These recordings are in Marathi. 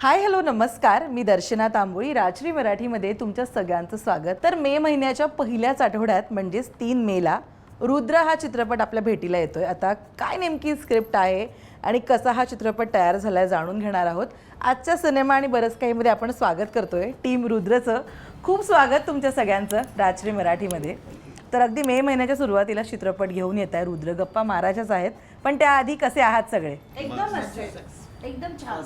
हाय हॅलो नमस्कार. मी दर्शना तांबोळी राजश्री मराठीमध्ये तुमच्या सगळ्यांचं स्वागत. तर मे महिन्याच्या पहिल्याच आठवड्यात म्हणजेच तीन मेला रुद्र हा चित्रपट आपल्या भेटीला येतोय. आता काय नेमकी स्क्रिप्ट आहे आणि कसा हा चित्रपट तयार झालाय जाणून घेणार आहोत. आजच्या सिनेमा आणि बरंच काहीमध्ये आपण स्वागत करतोय. टीम रुद्रचं. खूप स्वागत तुमच्या सगळ्यांचं राजश्री मराठीमध्ये. तर अगदी मे महिन्याच्या सुरुवातीला चित्रपट घेऊन येत आहे रुद्र. गप्पा महाराजच आहेत. पण त्याआधी कसे आहात सगळे? एकदम एकदम छान.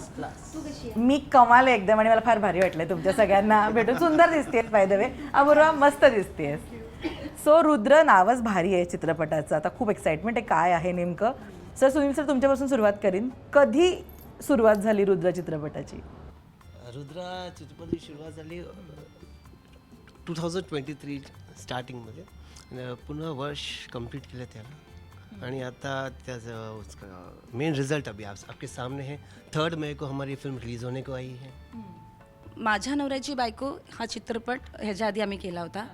तू कशी आहे? मी कमाल आहे एकदम आणि मला फार भारी वाटलं तुमच्या सगळ्यांना. भेटून सुंदर दिसतेस बाय द वे अपूर्वा मस्त दिसतेस. सो रुद्र नावच भारी आहे चित्रपटाचं. आता खूप एक्साइटमेंट आहे काय आहे नेमकं? सर सुनील सर तुमच्यापासून सुरुवात करीन. कधी सुरुवात झाली रुद्र चित्रपटाची? रुद्रा चित्रपटाची सुरुवात झाली टू थाउजंड ट्वेंटी थ्री स्टार्टिंगमध्ये पूर्ण वर्ष कंप्लीट केलं त्याला. आणि आता त्याचं उसका मेन रिजल्ट अभी आप, आपके सामने है। थर्ड मई को हमारी फिल्म रिलीज होने को आई है। माझ्या नवऱ्याची बायको हा चित्रपट ह्याच्या आधी आम्ही केला होता.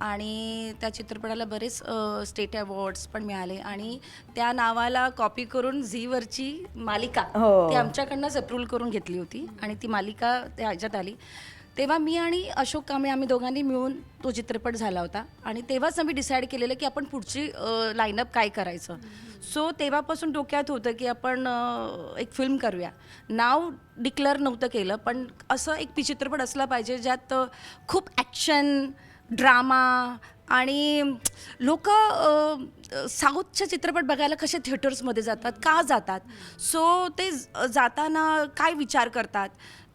आणि त्या चित्रपटाला बरेच स्टेट अवॉर्ड्स पण मिळाले. आणि त्या नावाला कॉपी करून झीवरची मालिका हो. ती आमच्याकडनंच अप्रूव्हल करून घेतली होती. आणि ती मालिका त्या ह्याच्यात आली. तेव्हा मी आणि अशोक कांबळे आम्ही दोघांनी मिळून तो चित्रपट झाला होता. आणि तेव्हाच आम्ही डिसाईड केलेलं की आपण पुढची लाईनअप काय करायचं. सो तेव्हापासून डोक्यात होतं की आपण एक फिल्म करूया. नाव डिक्लेअर नव्हतं केलं पण असं एक पी चित्रपट असला पाहिजे ज्यात खूप ॲक्शन ड्रामा आणि लोक साऊथचे चित्रपट बघायला कसे थिएटर्समध्ये जातात का जातात? सो ते जाताना काय विचार करतात?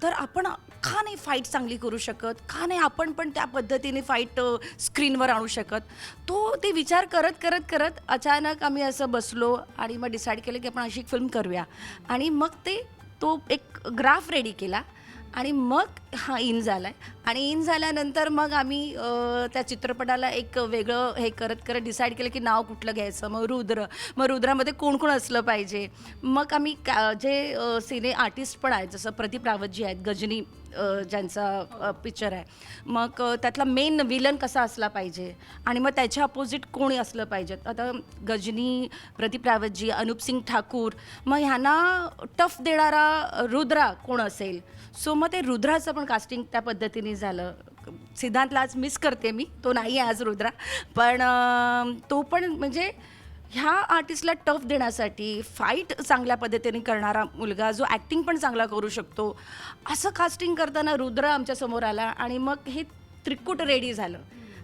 तर आपण का नाही फाईट चांगली करू शकत? का नाही आपण पण त्या पद्धतीने फाईट स्क्रीनवर आणू शकत? तो ते विचार करत करत करत अचानक आम्ही असं बसलो आणि मग डिसाईड केलं की आपण अशी एक फिल्म करूया. आणि मग ते तो एक ग्राफ रेडी केला आणि मग हा इन झाला आहे आणि इन झाल्यानंतर मग आम्ही त्या चित्रपटाला एक वेगळं हे करत करत डिसाईड केलं की नाव कुठलं घ्यायचं? मग रुद्र. मग रुद्रामध्ये कोण कोण असलं पाहिजे? मग आम्ही का जे सिने आर्टिस्ट पण आहेत जसं प्रदीप रावतजी आहेत गजनी ज्यांचा पिक्चर आहे. मग त्यातला मेन विलन कसा असला पाहिजे? आणि मग त्याच्या अपोजिट कोणी असलं पाहिजेत आता गजनी प्रदीप रावतजी अनुपसिंग ठाकूर मग ह्यांना टफ देणारा रुद्रा कोण असेल? सो मग ते रुद्राचं पण कास्टिंग त्या पद्धतीने झालं. सिद्धांतला आज मिस करते मी. तो नाही आहे आज रुद्रा. पण तो पण म्हणजे ह्या आर्टिस्टला टफ देण्यासाठी फाईट चांगल्या पद्धतीने करणारा मुलगा जो ॲक्टिंग पण चांगला करू शकतो. असं कास्टिंग करताना रुद्र आमच्यासमोर आला आणि मग हे त्रिकूट रेडी झालं.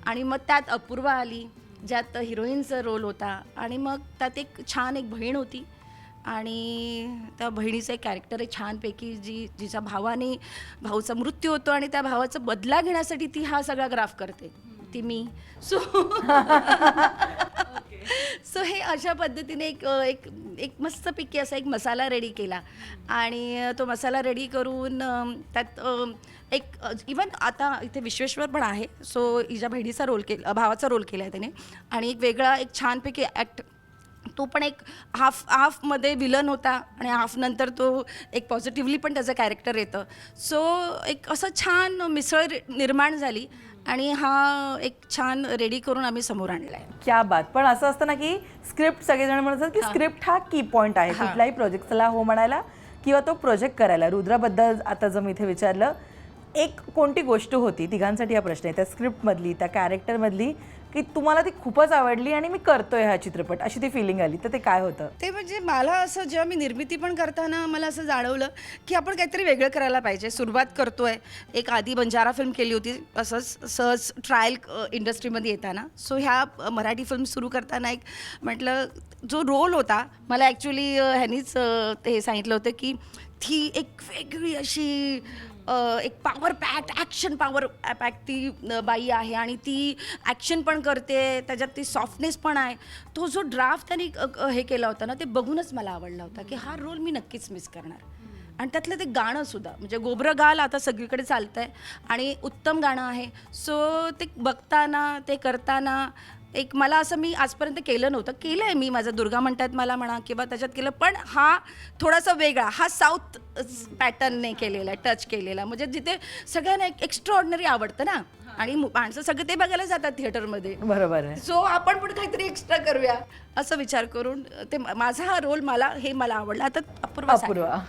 आणि मग त्यात अपूर्वा आली ज्यात हिरोईनचा रोल होता. आणि मग त्यात एक छान एक बहीण होती. आणि त्या बहिणीचं एक कॅरेक्टर आहे छानपैकी जी जिच्या भावाने भाऊचा मृत्यू होतो आणि त्या भावाचा बदला घेण्यासाठी ती हा सगळा ग्राफ करते. ती मी. सो सो हे अशा पद्धतीने एक एक एक मस्तपैकी असा एक मसाला रेडी केला. आणि तो मसाला रेडी करून त्यात एक इवन आता इथे विश्वेश्वर पण आहे. सो हिच्या बहिणीचा रोल केला भावाचा रोल केला आहे त्याने. आणि एक वेगळा एक छानपैकी ॲक्ट तो पण एक हाफ हाफमध्ये विलन होता. आणि हाफ नंतर तो एक पॉझिटिव्हली पण त्याचं कॅरेक्टर येतं. सो एक असं छान मिसळ निर्माण झाली. आणि हा एक छान रेडी करून आम्ही समोर आणला आहे क्या बात. पण असं असतं ना की स्क्रिप्ट सगळेजण म्हणतात की स्क्रिप्ट हा की पॉईंट आहे. हा. कुठल्याही प्रोजेक्टला हो म्हणायला किंवा तो प्रोजेक्ट करायला. रुद्राबद्दल आता जर मी इथे विचारलं एक कोणती गोष्ट होती? तिघांसाठी हा प्रश्न आहे. त्या स्क्रिप्टमधली त्या कॅरेक्टरमधली की तुम्हाला ती खूपच आवडली आणि मी करतोय हा चित्रपट. अशी ती फिलिंग आली. तर ते काय होतं? ते म्हणजे मला असं जेव्हा मी निर्मिती पण करताना मला असं जाणवलं की आपण काहीतरी वेगळं करायला पाहिजे. सुरुवात करतोय. एक आधी बंजारा फिल्म केली होती. असंच सहज ट्रायल इंडस्ट्रीमध्ये येताना. सो ह्या मराठी फिल्म सुरू करताना एक म्हटलं जो रोल होता मला ॲक्च्युली ह्यानीच ते सांगितलं होतं की ती एक वेगळी अशी अ, एक power packed action power pack ती अ, बाई आहे आणि ती ॲक्शन पण करते त्याच्यात ती सॉफ्टनेस पण आहे. तो जो ड्राफ्ट त्यांनी अ, अ, हे केला होता ना ते बघूनच मला आवडला होता की हा रोल मी नक्कीच मिस करणार. आणि त्यातलं ते गाणं सुद्धा म्हणजे गोबरं गाल आता सगळीकडे चालतं आहे आणि उत्तम गाणं आहे. सो ते बघताना ते करताना एक मला असं मी आजपर्यंत केलं नव्हतं. केलं आहे मी. माझं दुर्गा म्हणतात मला म्हणा किंवा त्याच्यात केलं पण हा थोडासा वेगळा हा साऊथ पॅटर्नने केलेला आहे टच केलेला म्हणजे जिथे सगळ्यांना एक एक्स्ट्रा ऑर्डिनरी आवडतं ना. आणि माणसं सगळे ते बघायला जातात थिएटरमध्ये. बरोबर आहे. सो आपण पण काहीतरी एक्स्ट्रा करूया. असं विचार करून ते मा- माझा हा रोल मला हे मला आवडला. आता अपूर्वा. अपूर्वा.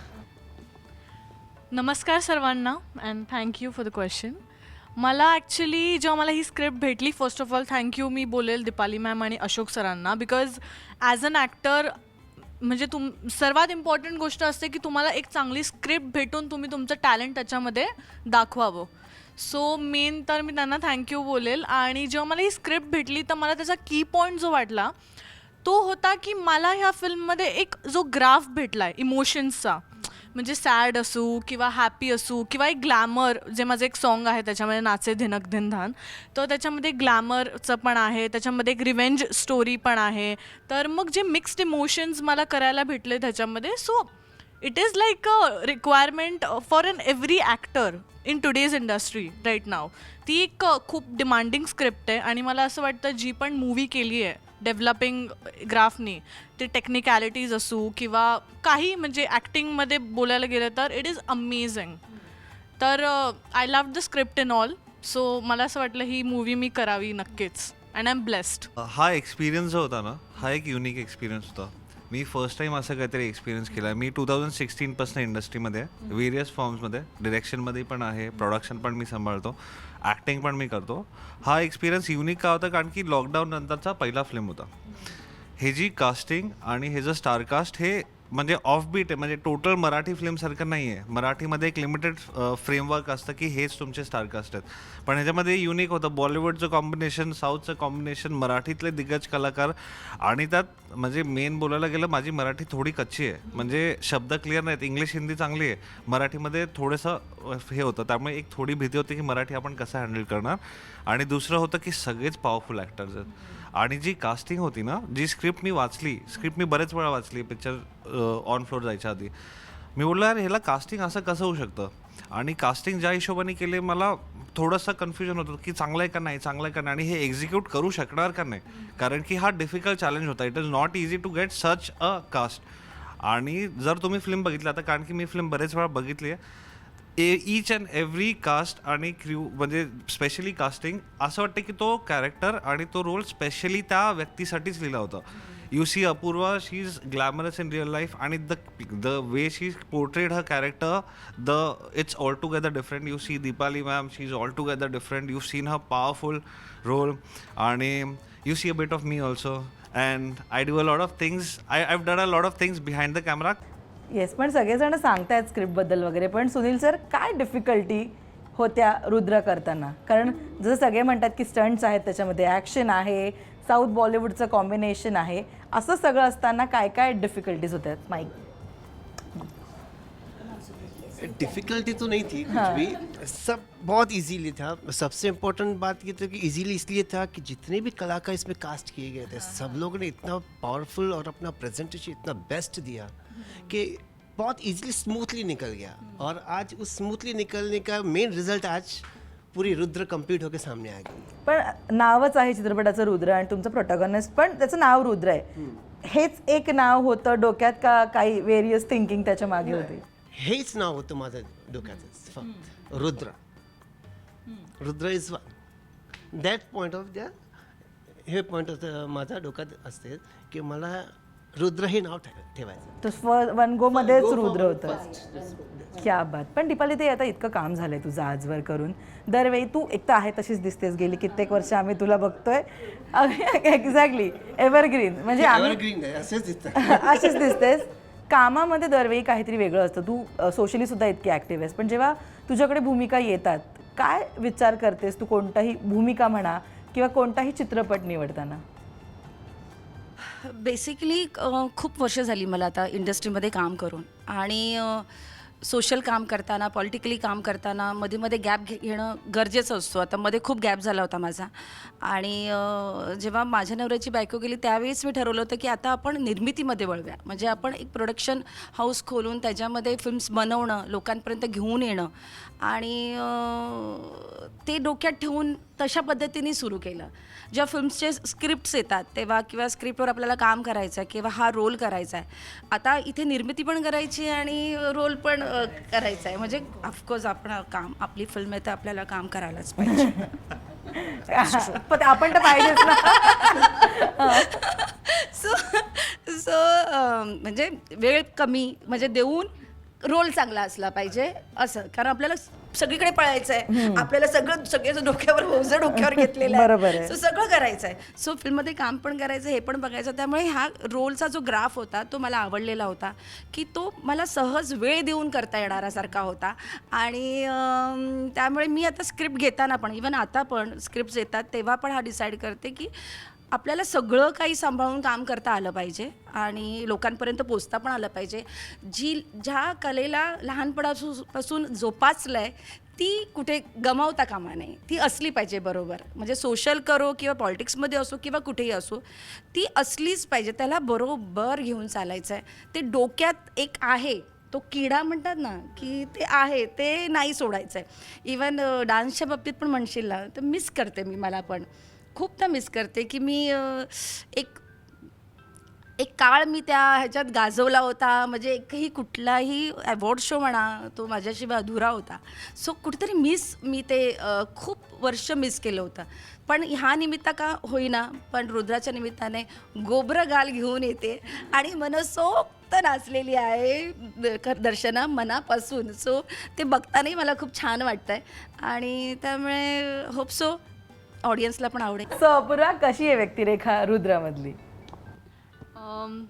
नमस्कार सर्वांना and thank you for the question मला ॲक्च्युली जेव्हा मला ही स्क्रिप्ट भेटली first of all thank you मी बोलेल दीपाली मॅम आणि अशोक सरांना बिकॉज ॲज अन ॲक्टर म्हणजे तुम सर्वात इम्पॉर्टंट गोष्ट असते की तुम्हाला एक चांगली स्क्रिप्ट भेटून तुम्ही तुमचं टॅलेंट त्याच्यामध्ये दाखवावं. सो मेन तर मी त्यांना थँक्यू बोलेल. आणि जेव्हा मला ही स्क्रिप्ट भेटली तर मला त्याचा की पॉईंट जो वाटला तो होता की मला ह्या फिल्ममध्ये एक जो ग्राफ भेटला आहे इमोशन्सचा म्हणजे सॅड असू किंवा हॅपी असू किंवा एक ग्लॅमर जे माझं एक सॉन्ग आहे त्याच्यामध्ये नाचे धिनक धिनधान तर त्याच्यामध्ये ग्लॅमरचं पण आहे त्याच्यामध्ये एक रिव्हेंज स्टोरी पण आहे. तर मग जे मिक्स्ड इमोशन्स मला करायला भेटले त्याच्यामध्ये so it is like a requirement for an every actor in today's industry right नाव ती एक खूप डिमांडिंग स्क्रिप्ट आहे आणि मला असं वाटतं जी पण मूवी केली आहे डेव्हलपिंग ग्राफनी ते टेक्निकॅलिटीज असू किंवा काही म्हणजे ॲक्टिंगमध्ये बोलायला गेलं तर इट इज अमेझिंग तर I love the script in all so मला असं वाटलं ही मूवी मी करावी नक्कीच. अँड आय एम ब्लेस्ड हा एक्सपिरियन्स जो होता ना हा एक युनिक एक्सपिरियन्स होता. मी फर्स्ट टाईम असं काहीतरी एक्सपिरियन्स केला. मी टू थाउजंड सिक्स्टीनपासून इंडस्ट्रीमध्ये व्हेरियस फॉर्म्समध्ये डिरेक्शनमध्ये पण आहे प्रोडक्शन पण मी सांभाळतो. ॲक्टिंग पण मी करतो. हा एक्सपिरियन्स युनिक का होता? कारण की लॉकडाऊन नंतरचा पहिला फिल्म होता. हे जी कास्टिंग आणि हे जे स्टारकास्ट हे म्हणजे ऑफ बीट आहे. म्हणजे टोटल मराठी फिल्मसारखं नाही आहे मराठीमध्ये एक लिमिटेड फ्रेमवर्क असतं की हेच तुमचे स्टारकास्ट आहेत. पण ह्याच्यामध्ये युनिक होतं. बॉलिवूडचं कॉम्बिनेशन साऊथचं कॉम्बिनेशन मराठीतले दिग्गज कलाकार आणि त्यात म्हणजे मेन बोलायला गेलं माझी मराठी थोडी कच्ची आहे. म्हणजे शब्द क्लिअर नाहीत. इंग्लिश हिंदी चांगली आहे. मराठीमध्ये थोडंसं हे होतं. त्यामुळे एक थोडी भीती होती की मराठी आपण कसं हँडल करणार? आणि दुसरं होतं की सगळेच पॉवरफुल ॲक्टर्स आहेत. आणि जी कास्टिंग होती ना जी स्क्रिप्ट मी वाचली स्क्रिप्ट मी बरेच वेळा वाचली पिक्चर ऑन फ्लोर जायच्या आधी. मी बोललो यार ह्याला कास्टिंग असं कसं होऊ शकतं? आणि कास्टिंग ज्या हिशोबाने केले मला थोडंसं कन्फ्युजन होतं की चांगलं आहे का नाही चांगलं आहे का नाही आणि हे एक्झिक्यूट करू शकणार का नाही. कारण की हा डिफिकल्ट चॅलेंज होता. It is not easy to get such a cast आणि जर तुम्ही फिल्म बघितली आता कारण की मी फिल्म बरेच वेळा बघितली आहे ईच अँड एव्हरी कास्ट आणि क्र्यू म्हणजे स्पेशली कास्टिंग असं वाटतं की तो कॅरेक्टर आणि तो रोल स्पेशली त्या व्यक्तीसाठीच लिहिला होता. You see Apurva she is glamorous in real life आणि the the way she portrayed her character the it's all together different you see Deepali ma'am she is all together different you seen her powerful role आणि you see a bit of me also and I do a lot of things I I done a lot of things behind the camera yes पण सगळेजण सांगतायत स्क्रिप्टबद्दल वगैरे पण सुनील सर काय डिफिकल्टी होत्या रुद्र करताना? कारण जसं सगळे म्हणतात की स्टंट्स आहेत त्याच्यामध्ये ॲक्शन आहे साऊथ बॉलिवूडचं कॉम्बिनेशन आहे असं सगळं असताना काय काय डिफिकल्टीज होत्या माईक डिफ़िकल्टी तो नहीं थी कुछ भी। सब बहुत इजीली था। सबसे इम्पोर्टेंट बात ये था कि इजीली इसलिए था कि जितने भी कलाकार इसमें कास्ट किए गए थे सब लोगों ने इतना पावरफुल और अपना प्रेजेंटेशन इतना बेस्ट दिया। कि बहुत इजीली स्मूथली निकल गया। और आज उस स्मूथली निकलने का मेन रिजल्ट आज पूरी रुद्र कंप्लीट होकर सामने आ गई। पण नावच आहे चित्रपटाचं रुद्र आणि तुमचं प्रोटॅगॉनिस्ट पण त्याचं नाव रुद्र आहे. हेच एक नाव होतं डोक्यात का काही वेरियस थिंकिंग त्याच्यामागे होती? हेच नाव होतं माझं डोक्याचं फक्त. Rudra. Rudra is one that point of द्या हे पॉईंट ऑफ माझ्या डोक्यात असते की मला रुद्र हे नाव ठेवायचं. तर रुद्र होतं. क्या बात. पण दीपाली ते आता इतकं काम झालंय तुझं आजवर करून. दरवेळी तू एक तर आहे तशीच दिसतेस गेली. कित्येक वर्ष आम्ही तुला बघतोय. एक्झॅक्टली एव्हरग्रीन म्हणजे आम्ही एव्हरग्रीन आहे असंच दिसतं अशीच दिसतेस. कामामध्ये दरवेळी काहीतरी वेगळं असतं. तू सोशली सुद्धा इतकी ॲक्टिव्ह आहेस. पण जेव्हा तुझ्याकडे भूमिका येतात काय विचार करतेस तू कोणताही भूमिका म्हणा किंवा कोणताही चित्रपट निवडताना? बेसिकली खूप वर्ष झाली मला आता इंडस्ट्रीमध्ये काम करून. आणि सोशल काम करताना पॉलिटिकली काम करताना मध्ये मध्ये गॅप घे घेणं गरजेचं असतो. आता मध्ये खूप गॅप झाला होता माझा. आणि जेव्हा माझ्या नवऱ्याची बायको गेली त्यावेळेस मी ठरवलं होतं की आता आपण निर्मितीमध्ये वळव्या म्हणजे आपण एक प्रोडक्शन हाऊस खोलून त्याच्यामध्ये फिल्म्स बनवणं लोकांपर्यंत घेऊन येणं. आणि ते डोक्यात ठेवून तशा पद्धतीने सुरू केलं. जेव्हा फिल्म्सचे स्क्रिप्ट्स येतात तेव्हा किंवा स्क्रिप्टवर आपल्याला काम करायचं आहे किंवा हा रोल करायचा आहे आता इथे निर्मिती पण करायची आहे आणि रोल पण करायचा आहे. म्हणजे ऑफकोर्स आपण काम आपली फिल्म आहे तर आपल्याला काम करायलाच पाहिजे. पण आपण तर पाहिजेच ना. सो सो म्हणजे वेळ कमी म्हणजे देऊन रोल चांगला असला पाहिजे असं. कारण आपल्याला सगळीकडे पळायचं आहे आपल्याला सगळं सगळ्याच डोक्यावर ओझं डोक्यावर घेतलेलं आहे. So सगळं करायचं आहे सो फिल्ममध्ये काम पण करायचं हे पण बघायचं. त्यामुळे ह्या रोलचा जो ग्राफ होता तो मला आवडलेला होता की तो मला सहज वेळ देऊन करता येणारासारखा होता. आणि त्यामुळे मी आता स्क्रिप्ट घेताना पण इवन आता पण स्क्रिप्ट येतात तेव्हा पण हा डिसाईड करते की आपल्याला सगळं काही सांभाळून काम करता आलं पाहिजे आणि लोकांपर्यंत पोचता पण आलं पाहिजे. जी ज्या कलेला लहानपणापासून जोपासलं आहे ती कुठे गमावता कामा नये. ती असली पाहिजे बरोबर. म्हणजे सोशल करो किंवा पॉलिटिक्समध्ये असो किंवा कुठेही असो ती असलीच पाहिजे. त्याला बरोबर घेऊन चालायचं आहे ते डोक्यात एक आहे. तो किडा म्हणतात ना की ते आहे ते नाही सोडायचं आहे इवन डान्सच्या बाबतीत पण म्हणशील ना तर मिस करते मी मला पण. खूपदा मिस करते की मी एक एक काळ मी त्या ह्याच्यात गाजवला होता. म्हणजे एकही कुठलाही अवॉर्ड शो म्हणा तो माझ्याशिवाय अधुरा होता. सो कुठेतरी मिस मी ते खूप वर्ष मिस केलं होतं. पण ह्या निमित्त का होईना पण रुद्राच्या निमित्ताने गोबरं गाल घेऊन येते आणि मनसोक्त नाचलेली आहे द- दर्शना मनापासून. सो ते बघतानाही मला खूप छान वाटतं आहे आणि त्यामुळे होप सो ऑडियन्सला पण आवडेल. सो अपूर्वा कशी आहे व्यक्तिरेखा रुद्रामधली? अम,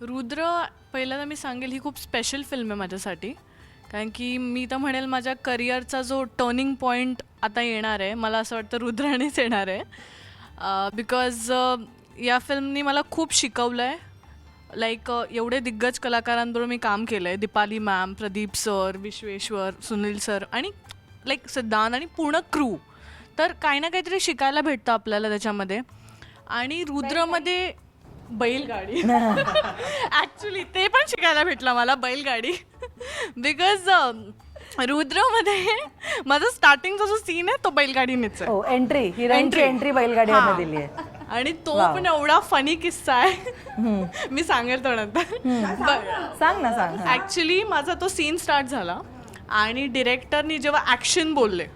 रुद्र पहिल्यांदा मी सांगेल ही खूप स्पेशल फिल्म आहे माझ्यासाठी. कारण की मी तर म्हणेल माझ्या करिअरचा जो टर्निंग पॉईंट आता येणार आहे मला असं वाटतं रुद्रानेच येणार आहे. बिकॉज या फिल्मनी मला खूप शिकवलं आहे लाईक एवढे दिग्गज कलाकारांबरोबर मी काम केलं आहे Deepali ma'am Pradeep sir Vishweshwar Sunil sir आणि लाईक सिद्धांत आणि पूर्ण क्रू तर काही ना काहीतरी शिकायला भेटतं आपल्याला त्याच्यामध्ये. आणि रुद्रमध्ये बैलगाडी. ॲक्च्युली ते पण शिकायला भेटलं मला बैलगाडी. बिकॉज रुद्रमध्ये माझा स्टार्टिंगचा जो सीन आहे तो बैलगाडीनेच आहे. एंट्री. एंट्री बैलगाडीवर हा. दिली आहे आणि तो पण एवढा फनी किस्सा आहे. मी सांगेल तो नंतर सांग ना. सांग. ॲक्च्युली माझा तो सीन स्टार्ट झाला आणि डिरेक्टरनी जेव्हा ॲक्शन बोलले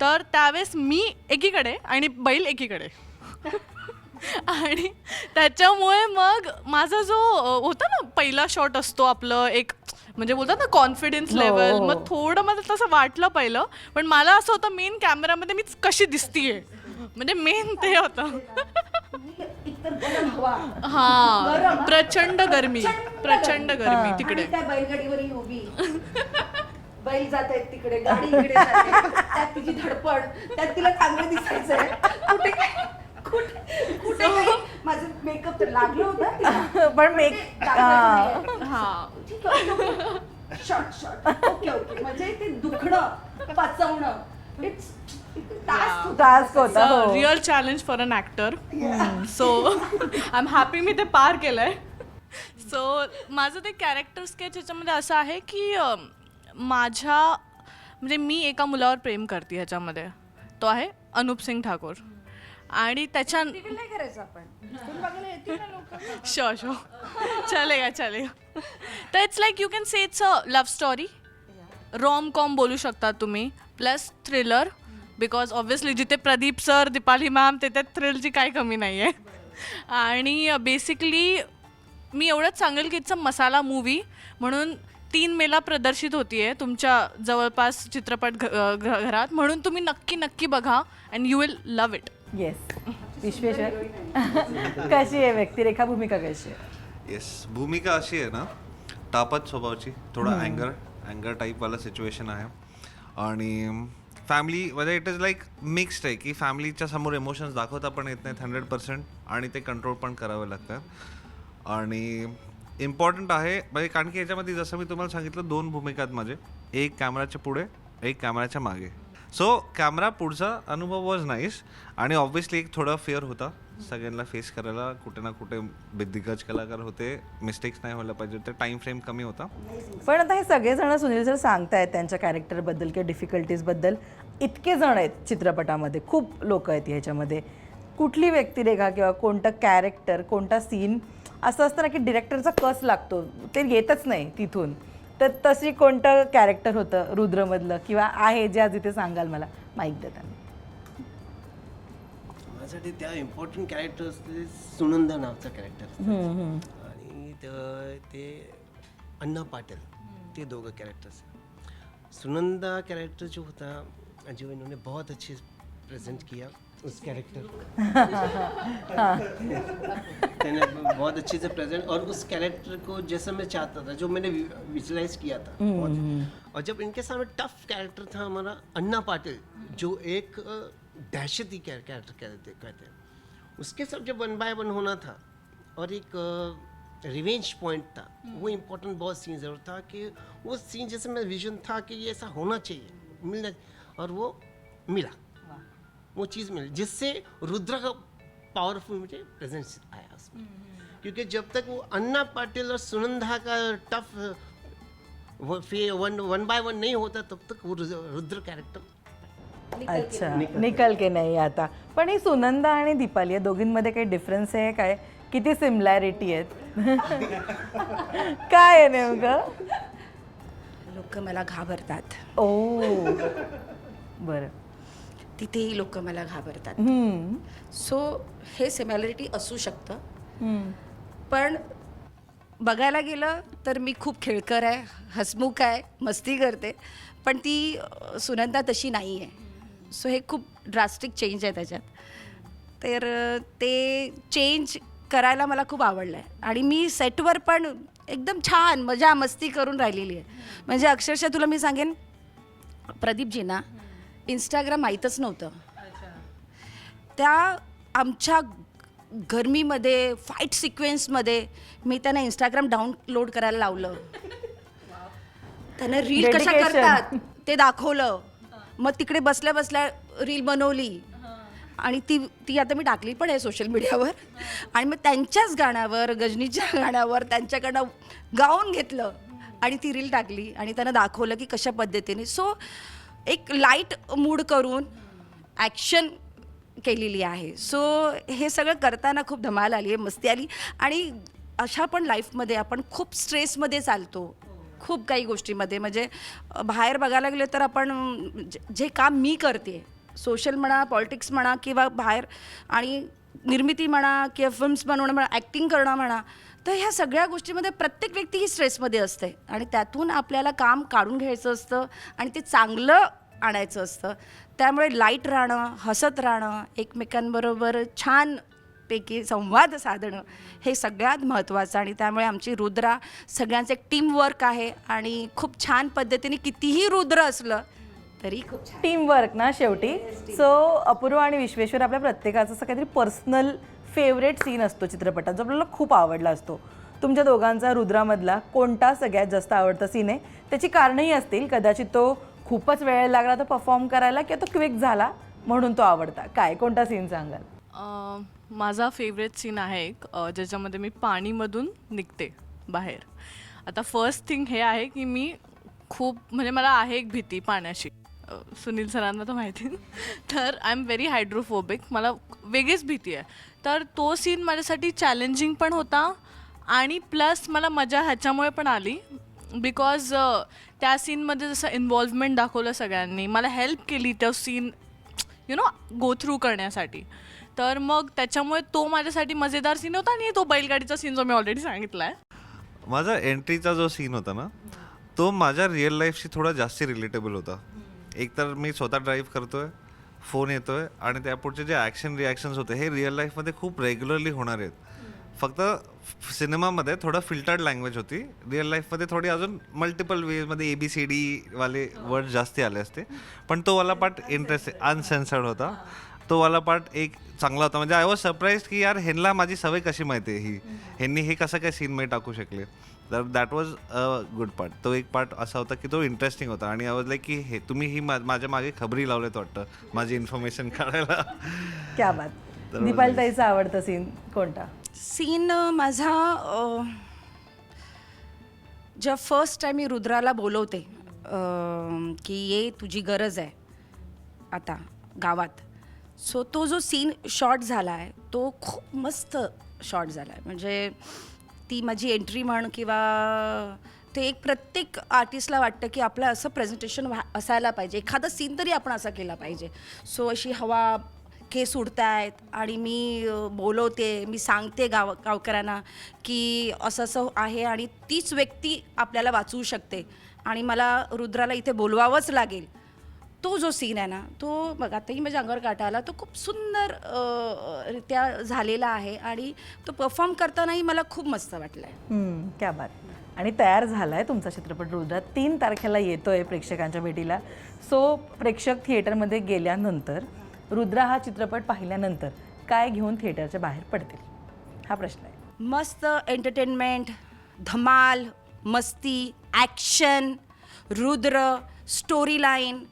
तर त्यावेळेस मी एकीकडे आणि बैल एकीकडे. आणि त्याच्यामुळे मग माझा जो होता ना पहिला शॉट असतो आपलं एक म्हणजे बोलतात ना कॉन्फिडन्स हो, लेवल हो. मग थोडं मला तसं वाटलं पहिलं पण मला असं होतं मेन कॅमेरामध्ये मी कशी दिसतीये. म्हणजे मेन ते होतं. हा प्रचंड गरमी प्रचंड गरमी तिकडे. बैल जात आहेत तिकडे गाडी इकडे जाते. त्यात तिची धडपड. त्यात तिला चांगलं दिसायचंय. कुठे काय- कुठे? कुठे काही माझं मेकअप तर लागलं होतं तिला. पण मेक दाखवायचं हा. ठीक आहे शॉर्ट शॉर्ट ओके ओके म्हणजे ते दुखणं पचवणं. इट्स टास्क टास्क होता. हो. Real challenge for an actor so I am happy मी ते पार केलंय. सो माझं ते कॅरेक्टर स्केच ह्याच्यामध्ये असं आहे की माझ्या म्हणजे मी एका मुलावर प्रेम करते ह्याच्यामध्ये. तो आहे अनुप सिंग ठाकूर. आणि त्याच्या नाही करायचं आपण. तुम्ही बघायला येतील ना लोकं? शुअर शुअर चलेगा चलेगा तर it's like you can say it's a love story rom com बोलू शकता तुम्ही प्लस थ्रिलर बिकॉज ऑब्व्हियसली जिथे प्रदीप सर दीपाली मॅम तिथे थ्रिलची काही कमी नाही आहे आणि बेसिकली मी एवढंच सांगेल की इट्स अ मसाला मूवी म्हणून तीन मेला प्रदर्शित होतीये तुमच्या जवळपास चित्रपट घ- अ, घ- घरात. म्हणून तुम्ही नक्की नक्की बघा and you will love it yes Vishweshwar कशी आहे व्यक्तिरेखा? भूमिका कशी आहे? येस भूमिका अशी आहे ना तापत स्वभावची. थोडा अँगर अँगर टाईपवाला सिच्युएशन आहे. आणि फॅमिली म्हणजे इट इज लाईक मिक्स्ड आहे की फॅमिलीच्या समोर इमोशन्स दाखवता पण येत नाहीत हंड्रेड पर्सेंट आणि ते कंट्रोल पण करावे लागतात. आणि इम्पॉर्टंट आहे. म्हणजे कारण की याच्यामध्ये जसं मी तुम्हाला सांगितलं दोन भूमिका आहेत माझे. एक कॅमेराच्या पुढे एक कॅमेराच्या मागे. सो कॅमेरा पुढचा अनुभव वॉज नाईस आणि ऑब्व्हियसली एक थोडा फेअर होता. सगळ्यांना फेस करायला कुठे ना कुठे दिग्गज कलाकार होते. मिस्टेक्स नाही व्हायला पाहिजे. तर टाइम फ्रेम कमी होता. पण आता हे सगळेजण सुनील सर सांगतायत त्यांच्या कॅरेक्टरबद्दल किंवा डिफिकल्टीजबद्दल इतके जण आहेत चित्रपटामध्ये. खूप लोक आहेत ह्याच्यामध्ये. कुठली व्यक्तिरेखा किंवा कोणतं कॅरेक्टर कोणता सीन असं असतं ना की डिरेक्टरचा कस लागतो? ते येतच नाही तिथून. तर तशी कोणतं कॅरेक्टर होतं रुद्रमधलं? किंवा आहे जे आज इथे सांगाल मला? माईक देताना माझ्यासाठी त्या इम्पॉर्टंट कॅरेक्टर असते सुनंदा नावचा कॅरेक्टर. आणि त- ते अण्णा पाटील ते दोघं कॅरेक्टर्स सुनंदा कॅरेक्टर जो होता जो इन्होंने बहुत अच्छे प्रेजेंट किया उस कैरेक्टर बहुत अच्छे से प्रेजेंट और उस कैरेक्टर को जैसा मैं चाहता था जो मैंने विजुलाइज किया था। और जब इनके सामने टफ कैरेक्टर था हमारा अन्ना पाटिल जो एक दहशती कैरेक्टर कहते कहते हैं। उसके साथ जब वन बाय वन होना था और एक रिवेंज पॉइंट था वो इम्पोर्टेंट बहुत सीन ज़रूर था कि वो सीन जैसे मेरा विजन था कि ये ऐसा होना चाहिए मिलना और वो मिला। वो चीज़ मिली जिससे रुद्र का पावरफुल मुझे प्रेजेंस आया उसमें। क्योंकि जब तक वो अन्ना पाटिल और सुनंदा का टफ वो फे वन वन बाय वन नहीं होता तब तक वो रुद्र कैरेक्टर अच्छा निकल के नाही आता. पण ही सुनंदा आणि दीपाली या दोघींमध्ये काही डिफरन्स आहे? काय? किती सिमिलॅरिटी आहेत? काय आहे नेमकं? लोक मला घाबरतात. ओ. बरं. तिथेही लोक मला घाबरतात. हम्म. सो हे सिमॅलिटी असू शकतं. पण बघायला गेलं तर मी खूप खेळकर आहे हसमुख आहे मस्ती करते. पण ती सुनंदा तशी नाही आहे. सो हे खूप ड्रास्टिक चेंज आहे त्याच्यात. तर ते चेंज करायला मला खूप आवडलं आहे आणि मी सेटवर पण एकदम छान मजा मस्ती करून राहिलेली आहे. म्हणजे अक्षरशः तुला मी सांगेन प्रदीपजींना इंस्टाग्राम माहीतच नव्हतं. त्या आमच्या गरमीमध्ये फाईट सिक्वेन्समध्ये मी त्यांना इंस्टाग्राम डाउनलोड करायला लावलं. त्याने रील कशा Dedication. करतात ते दाखवलं. मग तिकडे बसल्या बसल्या रील बनवली. आणि ती ती आता मी टाकली पण आहे सोशल मीडियावर आणि मग त्यांच्याच गाण्यावर गजनीच्या गाण्यावर त्यांच्याकडनं गाऊन घेतलं. आणि ती रील टाकली आणि त्यांना दाखवलं की कशा पद्धतीने. सो एक लाइट मूड करून ॲक्शन केलेली आहे. सो हे सगळं करताना खूप धमाल आली आहे मस्ती आली. आणि अशा पण लाईफमध्ये आपण खूप स्ट्रेसमध्ये चालतो. खूप काही गोष्टीमध्ये. म्हणजे बाहेर बघायला गेलं तर आपण जे- जे काम मी करते सोशल म्हणा पॉलिटिक्स म्हणा किंवा बाहेर आणि निर्मिती म्हणा किंवा फिल्म्स बनवणं म्हणा ॲक्टिंग करणं म्हणा तर ह्या सगळ्या गोष्टीमध्ये प्रत्येक व्यक्ती ही स्ट्रेसमध्ये असते. आणि त्यातून आपल्याला काम काढून घ्यायचं असतं आणि ते चांगलं आणायचं असतं. त्यामुळे लाइट राहणं हसत राहणं एकमेकांबरोबर छान पैकी संवाद साधणं हे सगळ्यात महत्त्वाचं आणि त्यामुळे आमची रुद्रा सगळ्यांचं एक टीमवर्क आहे आणि खूप छान पद्धतीने कितीही रुद्र असलं तरी खूप टीमवर्क ना शेवटी? सो अपूर्व आणि विश्वेश्वर आपल्या प्रत्येकाचं असं काहीतरी पर्सनल फेवरेट सीन असतो चित्रपटात जो आपल्याला खूप आवडला असतो. तुमच्या दोघांचा रुद्रामधला कोणता सगळ्यात जास्त आवडता सीन आहे? त्याची कारणंही असतील. कदाचित तो खूपच वेळ लागला तर परफॉर्म करायला किंवा तो क्विक झाला म्हणून तो आवडता. काय? कोणता सीन सांगाल? अं, माझा फेवरेट सीन आहे एक अं, ज्याच्यामध्ये मी पाणीमधून निघते बाहेर. आता फर्स्ट थिंग हे आहे की मी खूप म्हणजे मला आहे एक भीती पाण्याशी. अं, सुनील सरांना तर माहिती तर आय एम व्हेरी हायड्रोफोबिक मला वेगळीच भीती आहे. तर तो सीन माझ्यासाठी चॅलेंजिंग पण होता आणि प्लस मला मजा ह्याच्यामुळे पण आली. बिकॉज uh, त्या सीनमध्ये जसं इन्व्हॉल्वमेंट दाखवलं सगळ्यांनी मला हेल्प केली त्या scene you know go through करण्यासाठी. तर मग त्याच्यामुळे तो माझ्यासाठी मजेदार सीन होता आणि तो बैलगाडीचा सीन जो मी ऑलरेडी सांगितला आहे माझा एंट्रीचा जो सीन होता ना तो माझ्या रिअल लाईफशी थोडा जास्ती रिलेटेबल होता. एक तर मी स्वतः ड्राईव्ह करतोय फोन येतोय आणि त्यापुढचे जे ॲक्शन रिॲक्शन्स होते हे रिअल लाईफमध्ये खूप रेग्युलरली होणार आहेत. फक्त सिनेमामध्ये थोडं फिल्टर्ड लँग्वेज होती. रिअल लाईफमध्ये थोडी अजून मल्टिपल वेजमध्ये ए बी सी डी वाले वर्ड जास्ती आले असते. पण तो वाला पार्ट इंटरेस्ट अनसेन्सर्ड होता. तो वाला पार्ट एक चांगला होता. म्हणजे आय वॉज सरप्राईज की यार ह्यांना माझी सवय कशी माहिती आहे ही? ह्यांनी हे कसं काय सीनमध्ये टाकू शकले? तर that was a good part तो एक पार्ट असा होता की तो इंटरेस्टिंग होता. आणि आय वॉज लाईक की हे तुम्ही ही माझ्या मागे खबरी लावलेत वाटतं. माझी इन्फॉर्मेशन काढायला. क्या बात. दीपाली ताईचा आवडता सीन कोणता? सीन माझा ज्या जेव्हा फर्स्ट टाईम मी रुद्राला बोलवते की ये तुझी गरज आहे आता गावात. सो तो जो सीन शॉर्ट झाला आहे तो खूप मस्त शॉर्ट झाला आहे. म्हणजे ती माझी एंट्री म्हण किंवा ते एक प्रत्येक आर्टिस्टला वाटतं की आपलं असं प्रेझेंटेशन व्हा असायला पाहिजे. एखादा सीन तरी आपण असा केला पाहिजे. सो अशी हवा केस उडतायत आणि मी बोलवते मी सांगते गाव गावकऱ्यांना की असं असं आहे आणि तीच व्यक्ती आपल्याला वाचवू शकते. आणि मला रुद्राला इथे बोलवावंच लागेल. तो जो सीन आहे ना तो बघ आताही माझ्या अंगावर काटा आला तो खूप सुंदर रित्या झालेला आहे आणि तो परफॉर्म करतानाही मला खूप मस्त वाटलं आहे त्या क्या बात. आणि तयार झाला आहे तुमचा चित्रपट रुद्रा. तीन तारखेला येतोय प्रेक्षकांच्या भेटीला. सो प्रेक्षक थिएटरमध्ये गेल्यानंतर रुद्रा हा चित्रपट पाहिल्यानंतर काय घेऊन थिएटरच्या बाहेर पडतील? हा प्रश्न आहे. मस्त एंटरटेनमेंट धमाल मस्ती ॲक्शन रुद्र स्टोरी लाईन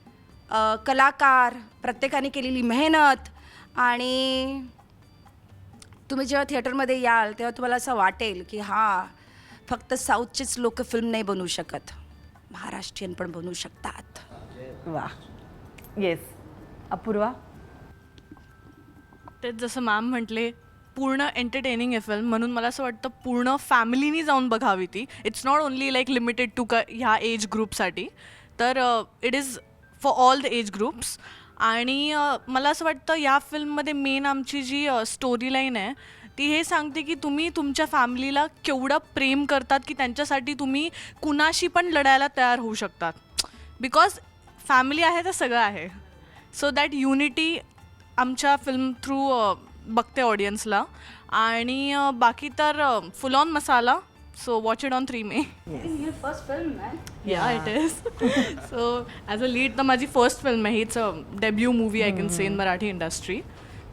कलाकार प्रत्येकाने केलेली मेहनत आणि तुम्ही जेव्हा थिएटरमध्ये याल तेव्हा तुम्हाला असं वाटेल की हां फक्त साऊथचेच लोक फिल्म नाही बनवू शकत. महाराष्ट्रीयन पण बनवू शकतात. वा येस अपूर्वा? तेच जसं मॅम म्हटले पूर्ण एंटरटेनिंग आहे फिल्म म्हणून मला असं वाटतं पूर्ण फॅमिलीनी जाऊन बघावी ती. It's not only like limited to क ह्या एज ग्रुपसाठी तर it is for all the age groups आणि uh, मला असं वाटतं या फिल्ममध्ये मेन आमची जी uh, स्टोरी लाईन आहे ती हे सांगते की तुम्ही तुमच्या फॅमिलीला केवढं प्रेम करतात की त्यांच्यासाठी तुम्ही कुणाशी पण लढायला तयार होऊ शकतात. बिकॉज फॅमिली आहे तर सगळं आहे. सो दॅट युनिटी आमच्या फिल्म थ्रू बघते ऑडियन्सला आणि बाकी तर full on masala. So watch it on three May first film yeah it is so as a lead तर माझी फर्स्ट फिल्म आहे it's a debut movie I can say in Marathi industry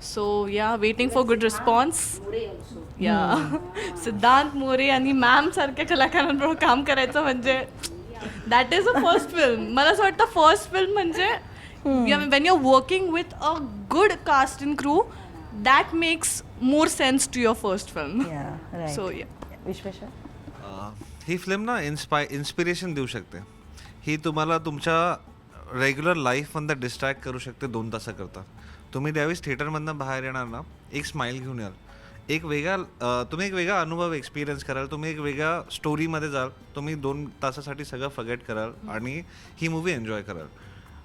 so yeah waiting for good response yeah Siddhant More आणि मॅम सारख्या कलाकारांबरोबर काम करायचं म्हणजे that is a first film मला असं वाटतं फर्स्ट फिल्म म्हणजे when you are working with a good cast in crew that makes more sense to your first film yeah right so yeah Vishweshwar uh, he film ना इन्स्पाय इन्स्पिरेशन देऊ शकते ही तुम्हाला तुमच्या रेग्युलर लाईफमधनं डिस्ट्रॅक्ट करू शकते दोन तासाकरता तुम्ही त्यावेळेस थिएटरमधनं बाहेर येणार ना एक स्माईल घेऊन याल एक वेगळा तुम्ही एक वेगळा अनुभव एक्सपिरियन्स कराल तुम्ही एक वेगळ्या स्टोरीमध्ये जाल तुम्ही दोन तासासाठी सगळं फगेट कराल आणि ही मूवी एन्जॉय कराल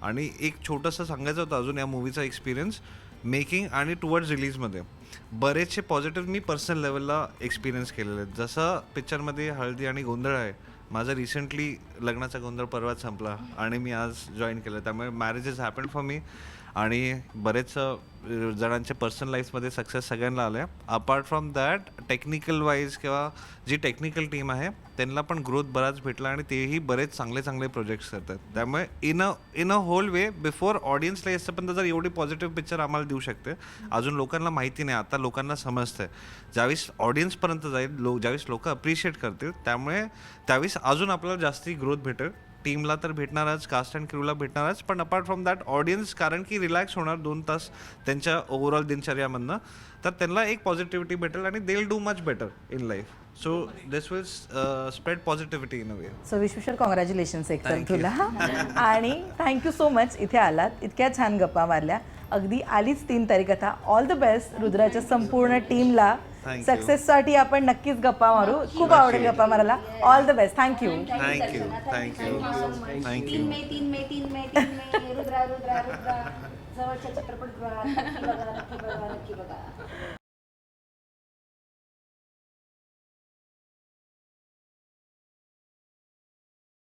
आणि एक छोटंसं सांगायचं होतं अजून या मूवीचा एक्सपिरियन्स मेकिंग आणि टुवर्ड्स रिलीजमध्ये बरेचसे पॉझिटिव्ह मी पर्सनल लेवलला एक्सपिरियन्स केलेले आहेत. जसं पिक्चरमध्ये हळदी आणि गोंधळ आहे. माझा रिसेंटली लग्नाचा गोंधळ परवाच संपला आणि मी आज जॉईन केलं. त्यामुळे मॅरेजेस हॅपन फॉर मी आणि बरेच जणांच्या जणांचे पर्सनल लाईफमध्ये सक्सेस सगळ्यांना आले apart from that technical wise किंवा जी टेक्निकल टीम आहे त्यांना पण ग्रोथ बराच भेटला आणि तेही बरेच चांगले चांगले प्रोजेक्ट्स करतात. त्यामुळे in a in a whole way before ऑडियन्सला येतपर्यंत जर एवढी पॉझिटिव्ह पिक्चर आम्हाला देऊ शकते. अजून लोकांना माहिती नाही आता लोकांना समजतंय. ज्यावेळेस ऑडियन्सपर्यंत जाईल लो ज्यावेळेस लोक अप्रिशिएट करतील त्यामुळे त्यावेळेस अजून आपल्याला जास्ती ग्रोथ भेटेल. टीमला तर भेटणारच कास्ट अँड क्रूला भेटणारच पण अपार्ट फ्रॉम दॅट ऑडियन्स कारण की रिलॅक्स होणार दोन तास त्यांच्या ओव्हरऑल दिनचर्यामधनं तर त्यांना एक पॉझिटिव्हिटी भेटेल आणि they will do much better in life so this will spread positivity in a way so Vishweshwar congratulations एक तर तुला. आणि थँक्यू सो मच इथे आलात. इतक्या छान गप्पा मारल्या. अगदी आलीच तीन तारीख. आता ऑल द बेस्ट रुद्राच्या संपूर्ण टीमला Thank you. सक्सेससाठी आपण नक्कीच गप्पा मारू. खूप आवडेल गप्पा मारायला. All the best thank you thank you thank you thank you तीन मे तीन मे तीन मे तीन मे. रुद्रा रुद्रा रुद्रा. जवळच्या चित्रपटगृहात. नक्की बघा नक्की बघा नक्की बघा.